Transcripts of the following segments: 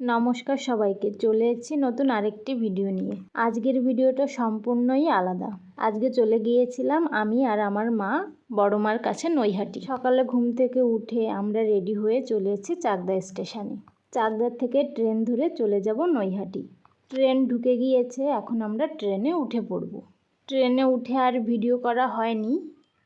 নমস্কার সবাইকে। চলে এসেছি নতুন আরেকটি ভিডিও নিয়ে। আজকের ভিডিওটা সম্পূর্ণই আলাদা। আজকে চলে গিয়েছিলাম আমি আর আমার মা বড় মার কাছে নৈহাটি। সকালে ঘুম থেকে উঠে আমরা রেডি হয়ে চলে এসেছি চাকদা স্টেশনে। চাকদার থেকে ট্রেন ধরে চলে যাব নৈহাটি। ট্রেন ঢুকে গিয়েছে, এখন আমরা ট্রেনে উঠে পড়ব। ট্রেনে উঠে আর ভিডিও করা হয়নি।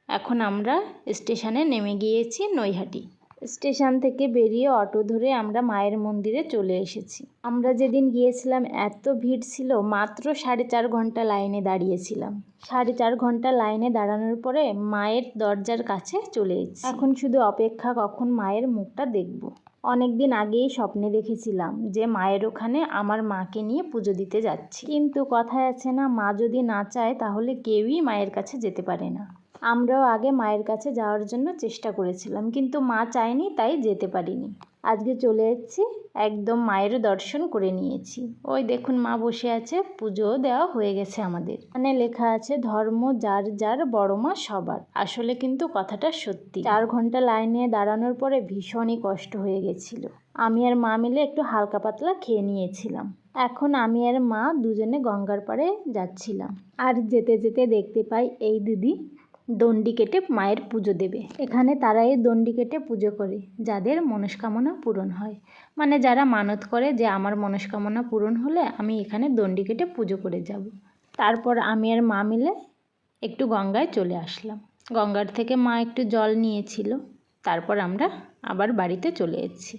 এখন আমরা স্টেশনে নেমে গিয়েছি নৈহাটি। স্টেশন থেকে বেরিয়ে অটো ধরে আমরা মায়ের মন্দিরে চলে এসেছি। আমরা যেদিন গিয়েছিলাম, এত ভিড় ছিল, মাত্র সাড়ে চার ঘণ্টা লাইনে দাঁড়িয়েছিলাম। সাড়ে চার ঘণ্টা লাইনে দাঁড়ানোর পরে মায়ের দরজার কাছে চলে এসেছি। এখন শুধু অপেক্ষা, কখন মায়ের মুখটা দেখব। অনেক দিন আগেই স্বপ্নে দেখেছিলাম যে মায়ের ওখানে আমার মাকে নিয়ে পুজো দিতে যাচ্ছি। কিন্তু কথায় আছে না, মা যদি না চায় তাহলে কেউই মায়ের কাছে যেতে পারে না। আমরাও আগে মায়ের কাছে যাওয়ার জন্য চেষ্টা করেছিলাম, কিন্তু মা চায়নি, তাই যেতে পারিনি। আজকে চলে এসেছি একদম মায়ের দর্শন করে নিয়েছি। ওই দেখুন মা বসে আছে, পুজো দেওয়া হয়ে গেছে আমাদের। মানে লেখা আছে, ধর্ম যার যার বড় মা সবার। আসলে কিন্তু কথাটা সত্যি। চার ঘণ্টা লাইনে দাঁড়ানোর পরে ভীষণই কষ্ট হয়ে গেছিল। আমি আর মা মিলে একটু হালকা পাতলা খেয়ে নিয়েছিলাম। এখন আমি আর মা দুজনে গঙ্গার পাড়ে যাচ্ছিলাম। আর যেতে যেতে দেখতে পাই এই দিদি দণ্ডি কেটে মায়ের পুজো দেবে। এখানে তারা এই দণ্ডি কেটে পুজো করে, যাদের মনস্কামনা পূরণ হয়। মানে যারা মানত করে যে, আমার মনস্কামনা পূরণ হলে আমি এখানে দণ্ডি কেটে পুজো করে যাব। তারপর আমি আর মা মিলে একটু গঙ্গায় চলে আসলাম। গঙ্গার থেকে মা একটু জল নিয়েছিল। তারপর আমরা আবার বাড়িতে চলে এসেছি।